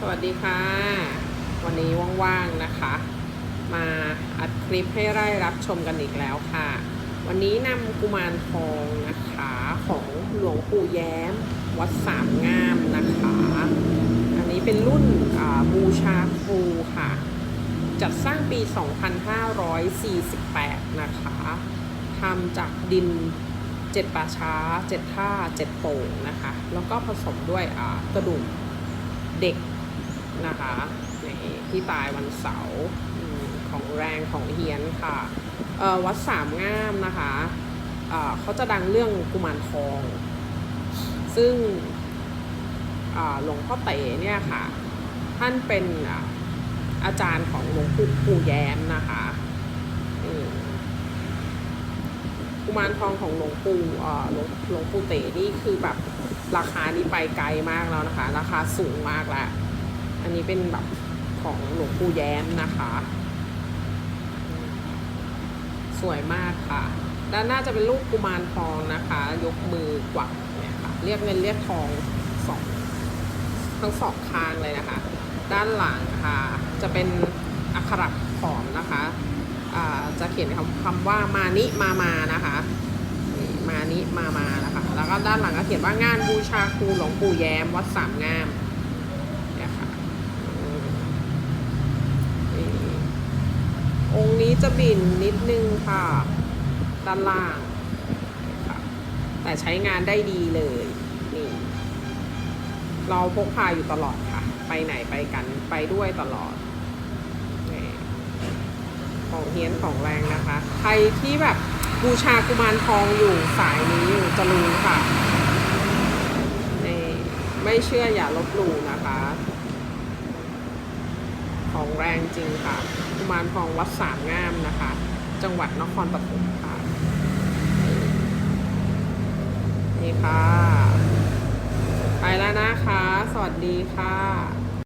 สวัสดีค่ะ วันนี้ว่างๆนะคะ มาอัดคลิปให้ไร่รับชมกันอีกแล้วค่ะ วันนี้นำกุมารทองนะคะของหลวงปู่แย้ม วัดสามงามนะคะ อันนี้เป็นรุ่นบูชาครูค่ะ จัดสร้างปี 2548 นะคะทำจากดินเจ็ดป่าช้าเจ็ดท่าเจ็ดโป่งนะคะ แล้วก็ผสมด้วยกระดูกเด็ก นะคะในที่ตายวันเสาร์ของแรงของเฮียนค่ะวัดสามงามนะคะเอ่อเขาจะดังเรื่องกุมารทอง ซึ่งหลวงพ่อเต๋เนี่ยค่ะ ท่านเป็นอาอาจารย์ของหลวงปู่ปู่แย้มนะคะกุมารทองของหลวงปู่หลวงหลวงปู่เต๋นี่คือแบบราคานี้ไปไกลมากแล้วนะคะ ราคาสูงมากแล้ว อันนี้เป็นแบบของหลวงปู่แย้มนะคะ สวยมากค่ะ ด้านหน้าจะเป็นรูปกุมารทองนะคะ ยกมือกวักเนี่ยค่ะ เรียกเงินเรียกทองสองทั้งสองข้างเลยนะคะ ด้านหลังค่ะจะเป็นอักขระขอมนะคะจะเขียนคำคำว่ามานิมามานะคะนี่มานิมามานะคะ แล้วก็ด้านหลังก็เขียนว่างานบูชาครูหลวงปู่แย้มวัดสามงามเนี่ยค่ะอืมนี่องค์นี้ จะบินนิดนึงค่ะ ด้านล่างค่ะแต่ใช้งานได้ดีเลย นี่ เราพกพาอยู่ตลอดค่ะ ไปไหนไปกันไปด้วยตลอดของเฮียนของแรงนะคะ ใครที่แบบบูชากุมารทองอยู่สายนี้อยู่จะรู้ค่ะไม่เชื่ออย่าลบหลู่นะคะ ของแรงจริงค่ะกุมารทองวัดสามงามนะคะ จังหวัดนครปฐมค่ะ นี่ค่ะ ไปแล้วนะคะ สวัสดีค่ะ